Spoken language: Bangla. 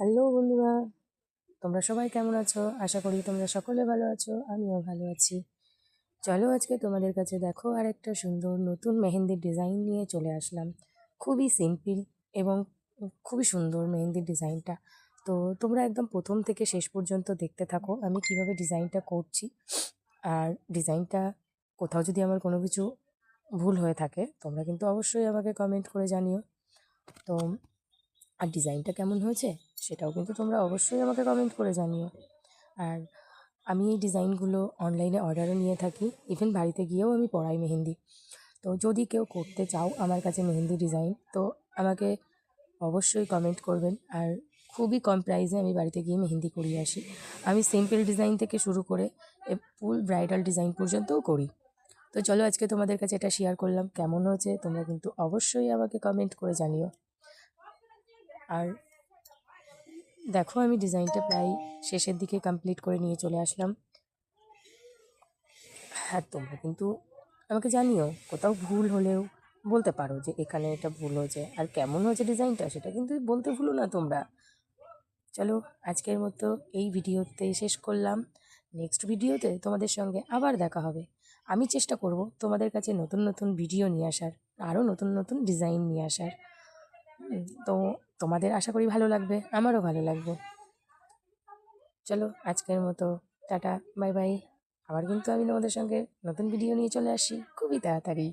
হ্যালো বন্ধুরা, তোমরা সবাই কেমন আছো? আশা করি তোমরা সকলে ভালো আছো, আমিও ভালো আছি। চলো আজকে তোমাদের কাছে দেখো আর একটা সুন্দর নতুন মেহেন্দির ডিজাইন নিয়ে চলে আসলাম। খুবই সিম্পল এবং খুবই সুন্দর মেহেন্দির ডিজাইনটা। তো তোমরা একদম প্রথম থেকে শেষ পর্যন্ত দেখতে থাকো আমি কীভাবে ডিজাইনটা করছি। আর ডিজাইনটা কোথাও যদি আমার কোনো কিছু ভুল হয়ে থাকে, তোমরা কিন্তু অবশ্যই আমাকে কমেন্ট করে জানিও। তো, আর ডিজাইনটা কেমন হয়েছে? সেটাও কিন্তু তোমরা অবশ্যই আমাকে কমেন্ট করে জানিও। আর আমি এই ডিজাইনগুলো অনলাইনে অর্ডারও নিয়ে থাকি। ইভেন বাড়িতে গিয়েও আমি পড়াই মেহেন্দি। তো যদি কেউ করতে চাও আমার কাছে মেহেন্দি ডিজাইন তো আমাকে অবশ্যই কমেন্ট করবেন। আর খুবই কম প্রাইসে আমি বাড়িতে গিয়ে মেহেন্দি করিয়ে আসি। আমি সিম্পল ডিজাইন থেকে শুরু করে ফুল ব্রাইডাল ডিজাইন পর্যন্তও করি। তো চলো আজকে তোমাদের কাছে এটা শেয়ার করলাম। কেমন হয়েছে তোমরা কিন্তু অবশ্যই আমাকে কমেন্ট করে জানিও। আর দেখো, আমি ডিজাইনটা প্রায় শেষের দিকে কমপ্লিট করে নিয়ে চলে আসলাম। হ্যাঁ তোমরা কিন্তু আমাকে জানিও, কোথাও ভুল হলেও বলতে পারো যে এখানে এটা ভুল হয়েছে। আর কেমন হয়েছে ডিজাইনটা সেটা কিন্তু বলতে ভুলো না তোমরা। চলো, আজকের মতো এই ভিডিওতে শেষ করলাম। নেক্সট ভিডিওতে তোমাদের সঙ্গে আবার দেখা হবে। আমি চেষ্টা করব তোমাদের কাছে নতুন নতুন ভিডিও নিয়ে আসার, আরও নতুন নতুন ডিজাইন নিয়ে আসার। তো তোমাদের আশা করি ভালো লাগবে, আমারও ভালো লাগবে। চলো আজকের মতো, টাটা, বাই বাই। আবার কিন্তু আমি তোমাদের সঙ্গে নতুন ভিডিও নিয়ে চলে আসি। খুবই তাড়াতাড়ি।